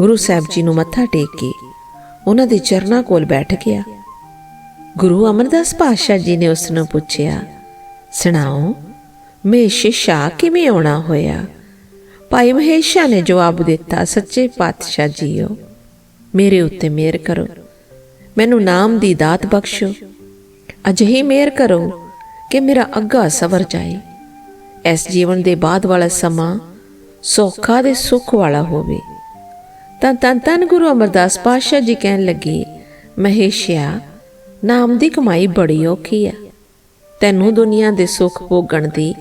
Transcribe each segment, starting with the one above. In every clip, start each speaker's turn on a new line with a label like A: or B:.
A: ਗੁਰੂ ਸਾਹਿਬ ਜੀ ਨੂੰ ਮੱਥਾ ਟੇਕ ਕੇ ਉਹਨਾਂ ਦੇ ਚਰਨਾਂ ਕੋਲ ਬੈਠ ਗਿਆ। ਗੁਰੂ ਅਮਰਦਾਸ ਪਾਤਸ਼ਾਹ ਜੀ ਨੇ ਉਸ ਨੂੰ ਪੁੱਛਿਆ, ਸੁਣਾਓ ਮੇਸ਼ ਸ਼ਾਹ ਕਿਵੇਂ ਆਉਣਾ ਹੋਇਆ? ਭਾਈ ਮਹੇਸ਼ਾ ਨੇ ਜਵਾਬ ਦਿੱਤਾ, ਸੱਚੇ ਪਾਤਸ਼ਾਹ ਜੀਓ, ਮੇਰੇ ਉੱਤੇ ਮਿਹਰ ਕਰੋ। ਮੈਨੂੰ ਨਾਮ ਦੀ ਦਾਤ ਬਖਸ਼ੋ। ਅਜਿਹੀ ਮਿਹਰ ਕਰੋ ਕਿ ਮੇਰਾ ਅੱਗਾ ਸਵਰ ਜਾਏ। ਇਸ ਜੀਵਨ ਦੇ ਬਾਅਦ ਵਾਲਾ ਸਮਾਂ ਸੌਖਾ ਦੇ ਸੁੱਖ ਵਾਲਾ ਹੋਵੇ। ਤਾਂ ਤਨ ਤਨ ਗੁਰੂ ਅਮਰਦਾਸ ਪਾਤਸ਼ਾਹ ਜੀ ਕਹਿਣ ਲੱਗੇ, ਮਹੇਸ਼ਿਆ, ਨਾਮ ਦੀ ਕਮਾਈ ਬੜੀ ਔਖੀ ਆ। ਤੈਨੂੰ ਦੁਨੀਆ ਦੇ ਸੁੱਖ ਭੋਗਣ ਦੀ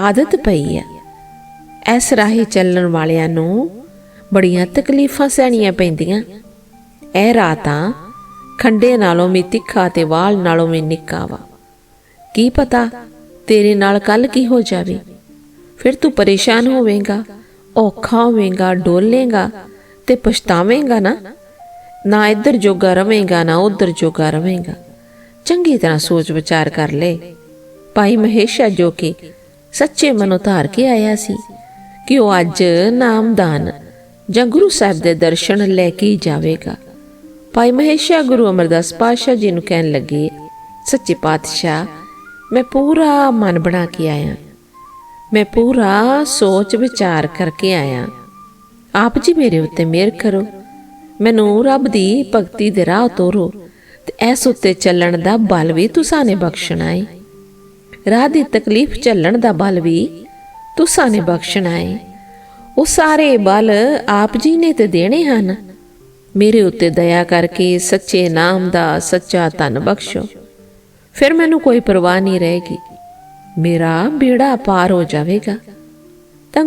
A: ਆਦਤ ਪਈ ਆ। ਇਸ ਰਾਹੀ ਚੱਲਣ ਵਾਲਿਆਂ ਨੂੰ ਬੜੀਆਂ ਤਕਲੀਫਾਂ ਸਹਿਣੀਆਂ ਪੈਂਦੀਆਂ। ਇਹ ਰਾਤਾਂ ਖੰਡੇ ਨਾਲੋਂ ਵੀ ਤਿੱਖਾ ਤੇ ਵਾਲ ਨਾਲੋਂ ਵੀ ਨਿੱਕਾ ਵਾ। ਕੀ ਪਤਾ ਤੇਰੇ ਨਾਲ ਕੱਲ ਕੀ ਹੋ ਜਾਵੇ। ਫਿਰ ਤੂੰ ਪਰੇਸ਼ਾਨ ਹੋਵੇਂਗਾ, ਔਖਾ ਹੋਵੇਂਗਾ, ਡੋਲੇਗਾ ਤੇ ਪਛਤਾਵੇਂਗਾ ਨਾ ਨਾ ਇੱਧਰ ਜੋਗਾ ਰਵੇਂਗਾ, ਨਾ ਉੱਧਰ ਜੋਗਾ ਰਵੇਂਗਾ। ਚੰਗੀ ਤਰ੍ਹਾਂ ਸੋਚ ਵਿਚਾਰ ਕਰ ਲੈ। ਭਾਈ ਮਹੇਸ਼ਾ ਜੋ ਕਿ ਸੱਚੇ ਮਨੋਂ ਧਾਰ ਕੇ ਆਇਆ ਸੀ ਕਿ ਉਹ ਅੱਜ ਨਾਮਦਾਨ ਜਾਂ ਗੁਰੂ ਸਾਹਿਬ ਦੇ ਦਰਸ਼ਨ ਲੈ ਕੇ ਜਾਵੇਗਾ। ਭਾਈ ਮਹੇਸ਼ਾ ਗੁਰੂ ਅਮਰਦਾਸ ਪਾਤਸ਼ਾਹ ਜੀ ਨੂੰ ਕਹਿਣ ਲੱਗੇ, ਸੱਚੇ ਪਾਤਸ਼ਾਹ, ਮੈਂ ਪੂਰਾ ਮਨ ਬਣਾ ਕੇ ਆਇਆ। ਮੈਂ ਪੂਰਾ ਸੋਚ ਵਿਚਾਰ ਕਰਕੇ ਆਇਆ। ਆਪ ਜੀ ਮੇਰੇ ਉੱਤੇ ਮਿਹਰ ਕਰੋ। ਮੈਨੂੰ ਰੱਬ ਦੀ ਭਗਤੀ ਦੇ ਰਾਹ ਤੋਰੋ ਤੇ ਐਸ ਉੱਤੇ ਚੱਲਣ ਦਾ ਬਲ ਵੀ ਤੁਸਾਂ ਨੇ ਬਖਸ਼ਣਾ ਏ। ਰਾਹ ਦੀ ਤਕਲੀਫ ਚੱਲਣ ਦਾ ਬਲ ਵੀ ਤੁਸਾਂ ਨੇ ਬਖਸ਼ਣਾ ਏ। ਉਹ ਸਾਰੇ ਬਲ ਆਪ ਜੀ ਨੇ ਤੇ ਦੇਣੇ ਹਨ। ਮੇਰੇ ਉੱਤੇ ਦਇਆ ਕਰਕੇ ਸੱਚੇ ਨਾਮ ਦਾ ਸੱਚਾ ਧਨ ਬਖਸ਼ੋ। ਫਿਰ ਮੈਨੂੰ ਕੋਈ ਪਰਵਾਹ ਨਹੀਂ ਰਹੇਗੀ। ਮੇਰਾ ਬੇੜਾ ਪਾਰ ਹੋ ਜਾਵੇਗਾ।